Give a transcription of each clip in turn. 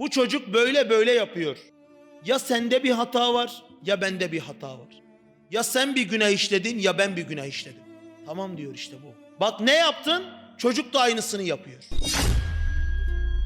Bu çocuk böyle böyle yapıyor. Ya sende bir hata var ya bende bir hata var. Ya sen bir günah işledin ya ben bir günah işledim. Tamam diyor işte bu. Bak ne yaptın? Çocuk da aynısını yapıyor.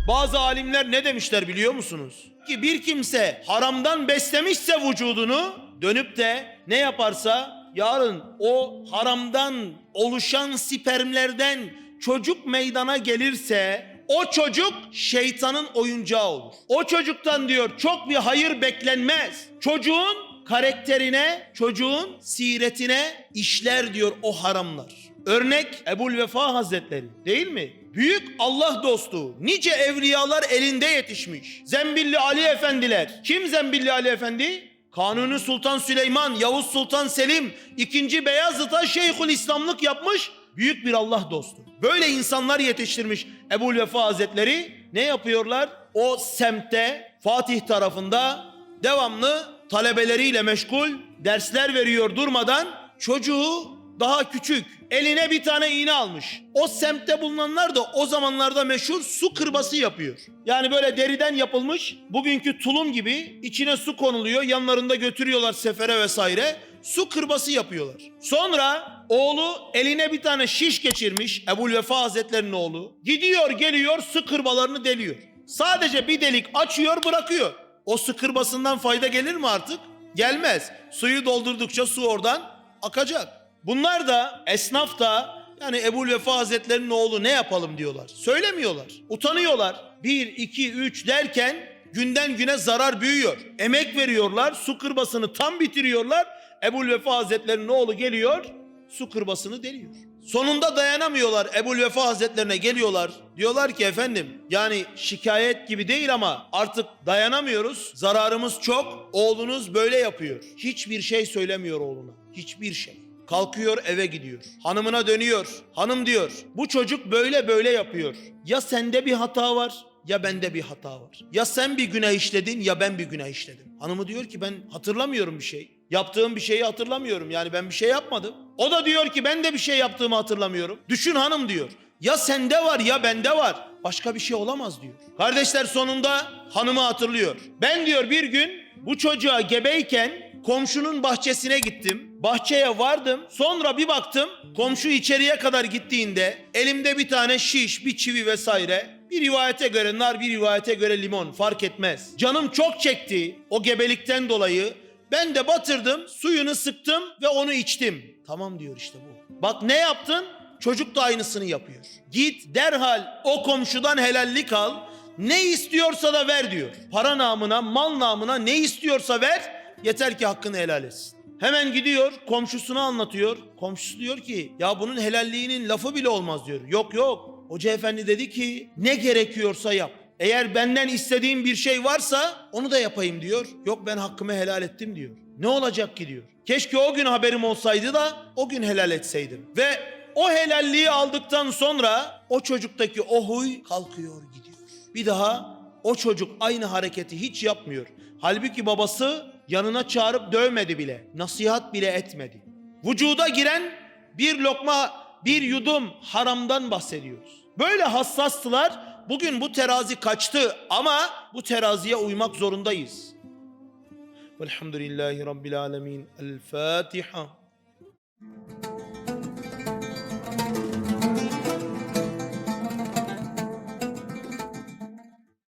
Bazı alimler ne demişler biliyor musunuz? Ki bir kimse haramdan beslemişse vücudunu dönüp de ne yaparsa yarın o haramdan oluşan spermlerden çocuk meydana gelirse o çocuk şeytanın oyuncağı olur. O çocuktan diyor çok bir hayır beklenmez. Çocuğun karakterine, çocuğun siretine işler diyor o haramlar. Örnek Ebul Vefa Hazretleri değil mi? Büyük Allah dostu, nice evliyalar elinde yetişmiş. Zembilli Ali Efendiler. Kim Zembilli Ali Efendi? Kanuni Sultan Süleyman, Yavuz Sultan Selim, 2. Beyazıt'a Şeyhül İslamlık yapmış büyük bir Allah dostu. Böyle insanlar yetiştirmiş Ebul Vefa Hazretleri. Ne yapıyorlar? O semtte Fatih tarafında devamlı talebeleriyle meşgul dersler veriyor durmadan. Çocuğu daha küçük eline bir tane iğne almış. O semtte bulunanlar da o zamanlarda meşhur su kırbası yapıyor. Yani böyle deriden yapılmış bugünkü tulum gibi içine su konuluyor yanlarında götürüyorlar sefere vesaire. Su kırbası yapıyorlar. Sonra oğlu eline bir tane şiş geçirmiş Ebul Vefa Hazretlerinin oğlu. Gidiyor geliyor su kırbalarını deliyor. Sadece bir delik açıyor bırakıyor. O su kırbasından fayda gelir mi artık? Gelmez. Suyu doldurdukça su oradan akacak. Bunlar da esnaf da yani Ebul Vefa Hazretlerinin oğlu ne yapalım diyorlar. Söylemiyorlar. Utanıyorlar. Bir, iki, üç derken günden güne zarar büyüyor. Emek veriyorlar. Su kırbasını tam bitiriyorlar. Ebul Vefa Hazretlerinin oğlu geliyor. Su kırbasını deliyor. Sonunda dayanamıyorlar. Ebul Vefa Hazretlerine geliyorlar. Diyorlar ki efendim yani şikayet gibi değil ama artık dayanamıyoruz. Zararımız çok. Oğlunuz böyle yapıyor. Hiçbir şey söylemiyor oğluna. Hiçbir şey. Kalkıyor eve gidiyor. Hanımına dönüyor. Hanım diyor bu çocuk böyle böyle yapıyor. Ya sende bir hata var ya bende bir hata var. Ya sen bir günah işledin ya ben bir günah işledim. Hanımı diyor ki ben hatırlamıyorum bir şey. Yaptığım bir şeyi hatırlamıyorum. Yani ben bir şey yapmadım. O da diyor ki ben de bir şey yaptığımı hatırlamıyorum. Düşün hanım diyor. Ya sende var ya bende var. Başka bir şey olamaz diyor. Kardeşler sonunda hanımı hatırlıyor. Ben diyor bir gün bu çocuğa gebeyken komşunun bahçesine gittim. Bahçeye vardım. Sonra bir baktım komşu içeriye kadar gittiğinde elimde bir tane şiş, bir çivi vesaire. Bir rivayete göre nar, bir rivayete göre limon fark etmez. Canım çok çekti o gebelikten dolayı. Ben de batırdım, suyunu sıktım ve onu içtim. Tamam diyor işte bu. Bak ne yaptın? Çocuk da aynısını yapıyor. Git derhal o komşudan helallik al. Ne istiyorsa da ver diyor. Para namına, mal namına ne istiyorsa ver. Yeter ki hakkını helal etsin. Hemen gidiyor komşusuna anlatıyor. Komşusu diyor ki ya bunun helalliğinin lafı bile olmaz diyor. Yok yok. Hoca efendi dedi ki ne gerekiyorsa yap. Eğer benden istediğin bir şey varsa onu da yapayım diyor. Yok ben hakkımı helal ettim diyor. Ne olacak ki diyor. Keşke o gün haberim olsaydı da o gün helal etseydim. Ve o helalliği aldıktan sonra o çocuktaki o huy kalkıyor gidiyor. Bir daha o çocuk aynı hareketi hiç yapmıyor. Halbuki babası yanına çağırıp dövmedi bile. Nasihat bile etmedi. Vücuda giren bir lokma, bir yudum haramdan bahsediyoruz. Böyle hassastılar. Bugün bu terazi kaçtı ama bu teraziye uymak zorundayız. Velhamdülillahi Rabbil Alemin. El Fatiha.